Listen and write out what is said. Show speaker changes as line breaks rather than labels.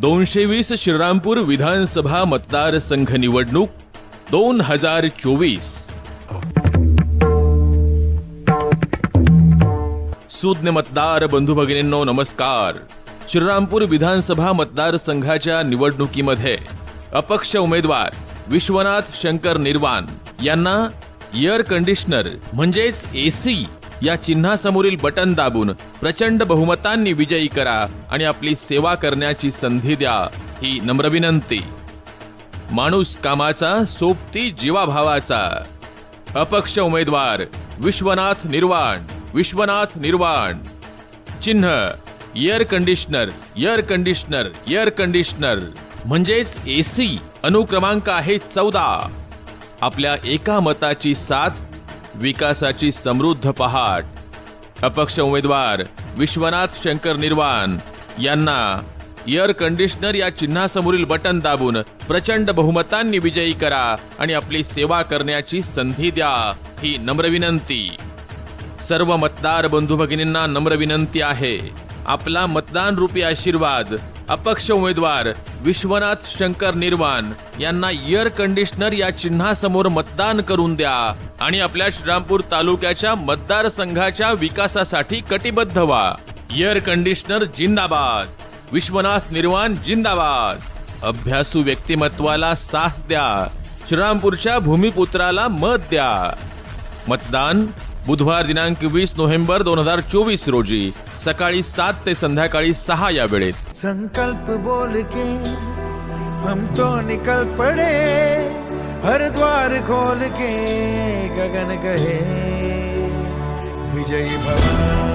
दोनशे वीस श्रीरामपूर विधानसभा मतदारसंघ निवडणूक दोन हजार चोवीस. सुज्ञ मतदार बंधू भगिनींनो नमस्कार. श्रीरामपूर विधानसभा मतदारसंघाच्या निवडणुकीमध्ये अपक्ष उमेदवार विश्वनाथ शंकर निर्वाण यांना एअर कंडिशनर म्हणजेच एसी या चिन्हासमोरील बटन दाबून प्रचंड बहुमतांनी विजयी करा आणि आपली सेवा करण्याची संधी द्या ही नम्र विनंती. माणूस कामाचा सोबती जीवाभावाचा. अपक्ष उमेदवार विश्वनाथ निर्वाण विश्वनाथ निर्वाण. चिन्ह air conditioner air conditioner air conditioner. म्हणजेच एसी अनुक्रमांक आहे चौदा. आपल्या एका मताची साथ विकासाची समृद्ध पहाट. अपक्ष उमेदवार विश्वनाथ शंकर निर्वाण यांना एअर कंडिशनर या चिन्हासमोरील बटन दाबून प्रचंड बहुमतांनी विजयी करा आणि आपली सेवा करण्याची संधी द्या ही नम्र विनंती. सर्व मतदार बंधू भगिनींना नम्र विनंती आहे. आपला मतदान रूपी आशीर्वाद. अपक्ष उमेदवार विश्वनाथ शंकर निर्वाण यांना एअर कंडिशनर या चिन्हासमोर मतदान करून द्या आणि आपल्या श्रीरामपूर तालुक्याच्या मतदारसंघाच्या विकासासाठी कटिबद्ध व्हा. एअर कंडिशनर जिंदाबाद. विश्वनाथ निर्वाण जिंदाबाद. अभ्यासू व्यक्तिमत्वाला साथ द्या. श्रीरामपूरच्या भूमिपुत्राला मत द्या. मतदान बुधवार दिनांक वीस नोव्हेंबर दोन हज़ार चोवीस रोजी, सकाळी सात ते संध्याकाळी सहा या वेळेत.
संकल्प बोल के, हम तो निकल पड़े हर द्वार खोल के, गगन कहे, विजयी भवन।